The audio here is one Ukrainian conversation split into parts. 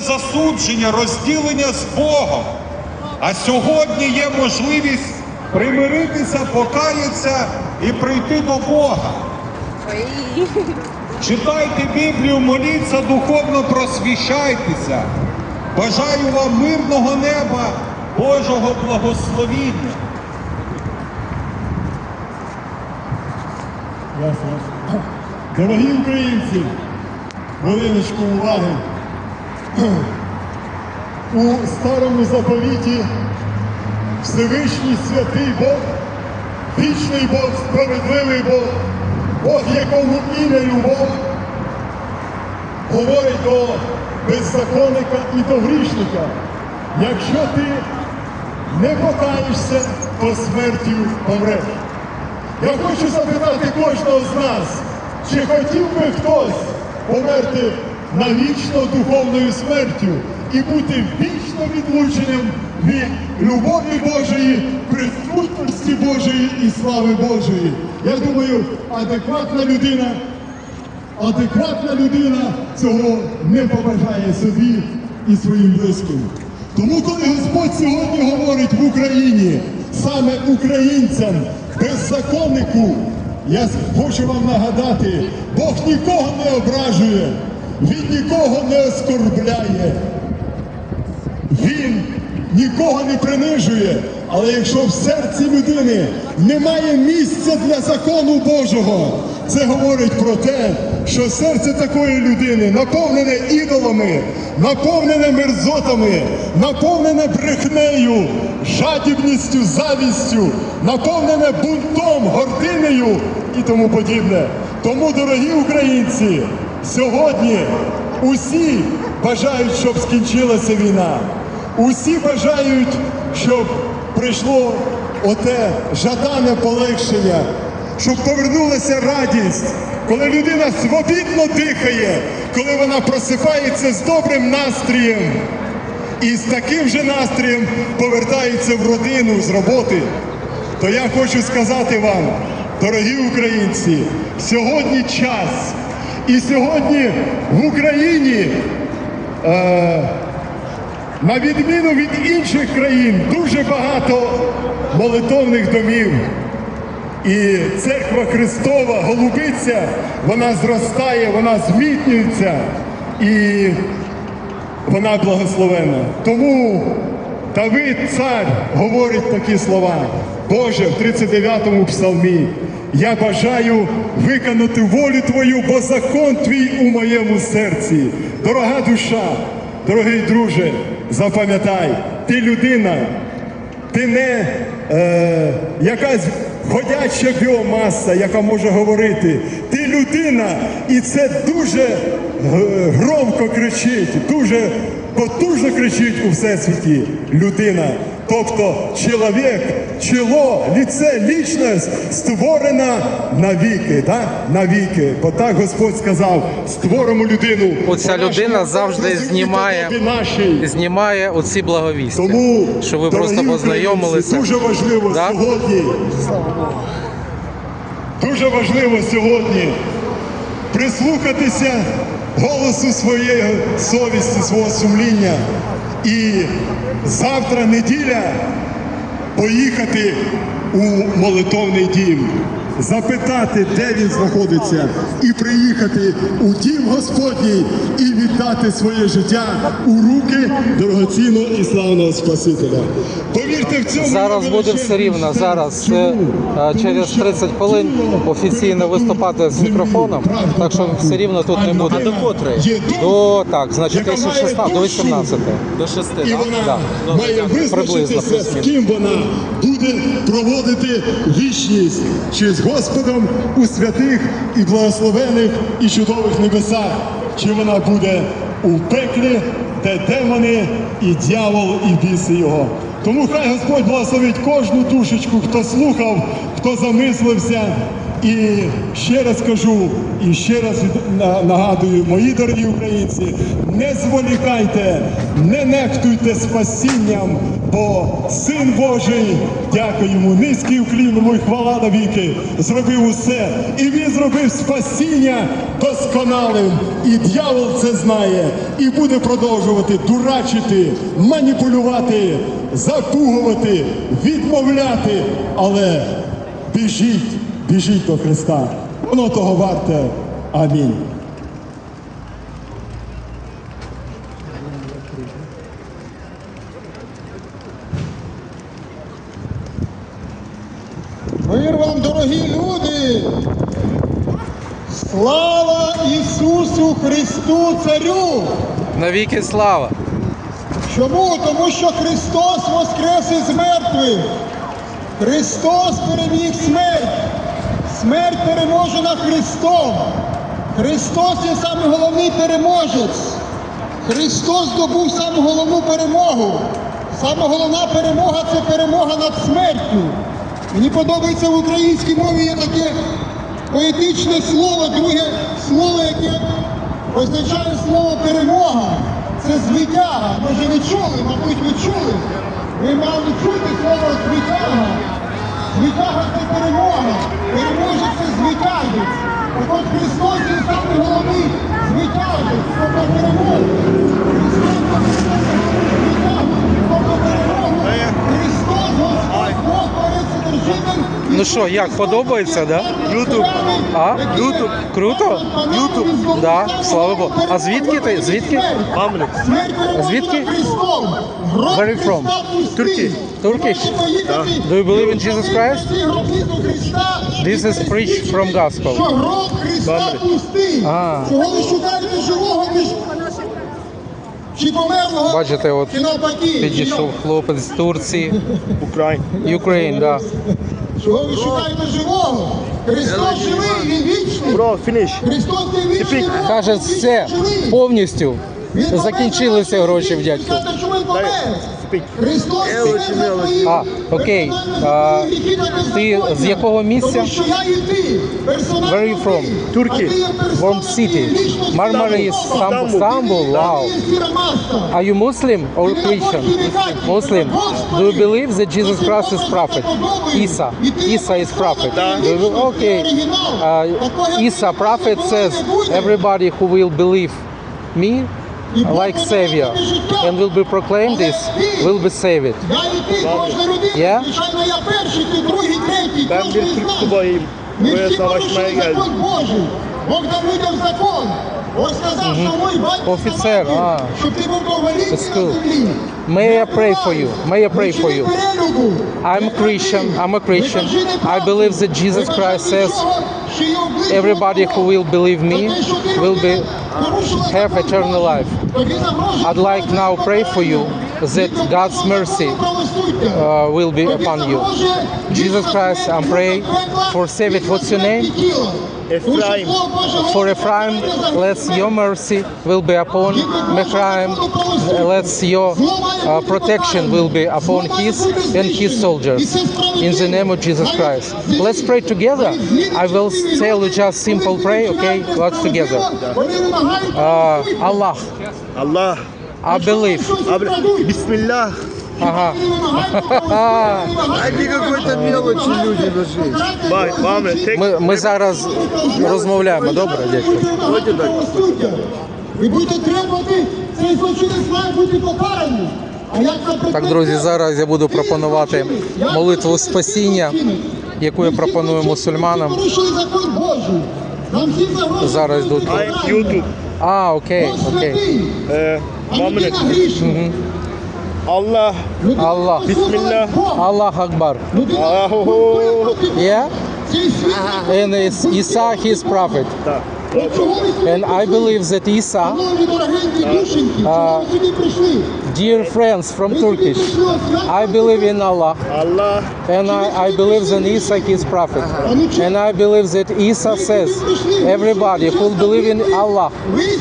засудження, розділення з Богом. А сьогодні є можливість примиритися, покаятися і прийти до Бога. Читайте Біблію, моліться, духовно просвіщайтеся. Бажаю вам мирного неба, Божого благословіння. Дорогі українці, хвилиночку уваги. У старому заповіті Всевишній святий Бог, вічний Бог, справедливий Бог, Бог, якому ім'я любов, говорить до беззаконника і до грішника. Якщо ти не покаєшся, то смертю помреш. Я хочу запитати кожного з нас, чи хотів би хтось померти навічно духовною смертю і бути вічно відлученим від любові Божої, присутності Божої і слави Божої. Я думаю, адекватна людина, адекватна людина цього не побажає собі і своїм близьким. Тому, коли Господь сьогодні говорить в Україні, саме українцям, беззаконнику, я хочу вам нагадати, Бог нікого не ображує, Він нікого не оскорбляє. Він нікого не принижує, але якщо в серці людини немає місця для закону Божого, це говорить про те, що серце такої людини наповнене ідолами, наповнене мерзотами, наповнене брехнею, жадібністю, завістю, наповнене бунтом, гординею і тому подібне. Тому, дорогі українці, сьогодні усі бажають, щоб скінчилася війна. Усі бажають, щоб прийшло оте жадане полегшення, щоб повернулася радість, коли людина свобідно дихає, коли вона просипається з добрим настроєм і з таким же настроєм повертається в родину з роботи. То я хочу сказати вам, дорогі українці, сьогодні час. І сьогодні в Україні е, на відміну від інших країн, дуже багато молитовних домів. І церква Христова голубиця, вона зростає, вона змітнюється і вона благословена. Тому Давид, цар, говорить такі слова. Боже, в 39-му псалмі. Я бажаю виконати волю Твою, бо закон Твій у моєму серці. Дорога душа, дорогий друже, запам'ятай, ти людина, ти не е, якась ходяча біомаса, яка може говорити. Ти людина, і це дуже е, громко кричить, дуже потужно кричить у всесвіті людина. Тобто чоловік, чоло, ліце, лічність створена навіки, так? навіки. Бо так Господь сказав, створимо людину. Оця людина завжди знімає, знімає оці благовістя. Тому, що ви просто познайомилися. Дуже важливо Да? сьогодні. Дуже важливо сьогодні прислухатися голосу своєї совісті, свого сумління. І завтра неділя поїхати у молитовний дім, запитати, де він знаходиться, і приїхати у дім Господній і віддати своє життя у руки дорогоцінного і славного Спасителя. Повірте в цьому. Зараз буде все рівно. Зараз Чому? е, е, Тому через що 30 хвилин офіційно виступати з мікрофоном, так що все рівно тут не буде. до котрої? До так, значить, від 16 до 18. До шести, І так? вона Да. має Приблизно, визначитися, з ким вона буде проводити вічність, чи з Господом у святих і благословених і чудових небесах, чи вона буде у пеклі, де демони і дьявол, і біси його. Тому хай Господь благословить кожну душечку, хто слухав, хто замислився. І ще раз кажу, і ще раз нагадую, мої дорогі українці, не зволікайте, не нехтуйте спасінням, Бо Син Божий, дякую йому, низький уклін йому і хвала навіки, зробив усе. І він зробив спасіння досконалим. І дьявол це знає, і буде продовжувати дурачити, маніпулювати, запугувати, відмовляти. Але біжіть, біжіть до Христа. Воно того варте. Амінь. Мир вам, дорогі люди! Слава Ісусу Христу Царю! Навіки слава! Чому? Тому що Христос воскрес із мертвих. Христос переміг смерть. Смерть переможена Христом. Христос є самий головний переможець. Христос здобув саму головну перемогу. Сама головна перемога це перемога над смертю. Мені подобається в українській мові є таке поетичне слово, друге слово, яке означає слово перемога. Це звитяга. Може ви чули, мабуть, ви чули. Ви мали чути слово звитяга. Звитяга це перемога. Переможець це звитягець. Так от Христос є самий головний звитягець, тобто перемога. Ну що, як, подобається, да? Ютуб. А? Ютуб. Круто? Ютуб. Да, слава Богу. А звідки ти? Звідки? Мамлик. Звідки? Where you from? Turkey. Turkish? Do you believe in Jesus Christ? This is preach from gospel. Що гроб Христа пустий. А. Чого ви шукаєте живого між... Бачите, от Підійшов хлопець з Турції. Україн. Україн, да. Чого ви шукаєте живого? Христос живий, він вічний. Бро, фініш. Христос не вічний. Бог, Каже, він все живий. повністю. Закінчилися гроші в дядьку. Христос А, окей. А, ти з якого місця? Where are you from? Turkey. From city. ти є Marmara is Стамбула. Stam- Istanbul. Wow. Are you Muslim or Christian? Muslim. Do you believe that Jesus Christ is prophet? Isa. Isa is prophet. Okay. Uh, Isa prophet says everybody who will believe me like savior and will be proclaimed this will be saved. Я і ти, кожна людина. Я? Звичайно, я перший, ти другий, третій. Ben кожен bir з Türk нас. subayıyım. Ми Buraya всі savaşmaya порушили geldim. закон Божий. Бог дав людям закон. Ось сказав, що мой батько Офіцер, сказав, а. щоб ти був довголітній That's на cool. землі. May I pray for you? May I pray for you? Перелюбу. I'm a Christian. I'm a Christian. I believe that Jesus Christ says everybody who will believe me will be have eternal life. I'd like now pray for you that God's mercy uh, will be upon you. Jesus Christ, I'm praying for David. What's your name? Efraim. For Ephraim, let your mercy will be upon Ephraim. Let your uh, protection will be upon his and his soldiers. In the name of Jesus Christ. Let's pray together. I will tell you just simple pray, okay? Let's together. Uh, Allah, Allah. I believe. Abi, Ага. Они какой-то мелочи люди Ми, ми зараз розмовляємо, добре, дядько? Ви будете требувати, цей злочинець має бути покараний. А як це Так, друзі, зараз я буду пропонувати молитву спасіння, яку я пропоную мусульманам. Зараз йдуть. А, окей, окей. Ee, А людина Muhammed. грішна. Allah. Аллах. Bismillah. Аллах Акбар. Людина Aho. Yeah? цей світ. And is Isa his prophet. Так. Ну, чого ви сюди And I believe that Isa, Шановні Dear friends from Turkish, I believe in Allah. Allah. And I, I believe that Isa is prophet. And I believe that Isa says, everybody who believe in Allah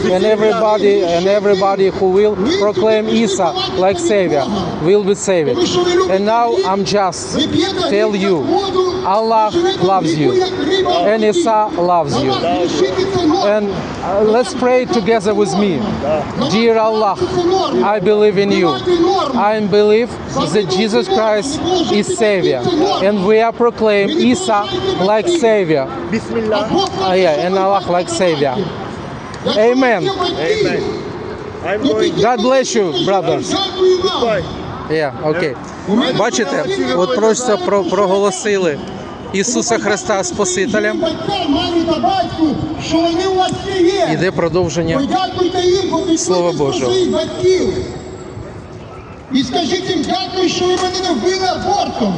and everybody and everybody who will proclaim Isa like savior will be saved. And now I'm just tell you Allah живете в loves гріху, you як риба. and Isa loves you. Грішити це норма. And uh, let's pray together with me. Dear Allah, I believe in in you. I believe that Jesus Christ is Savior, and we are proclaim Isa like Savior. Bismillah. Ah, yeah, and Allah like Savior. Amen. Amen. I'm going. God bless you, brothers. Bye. Yeah, окей. Бачите, от просто про, проголосили Ісуса Христа є. Іде продовження. Слова Божого. І скажіть їм дякую, що ви мене не вбили абортом.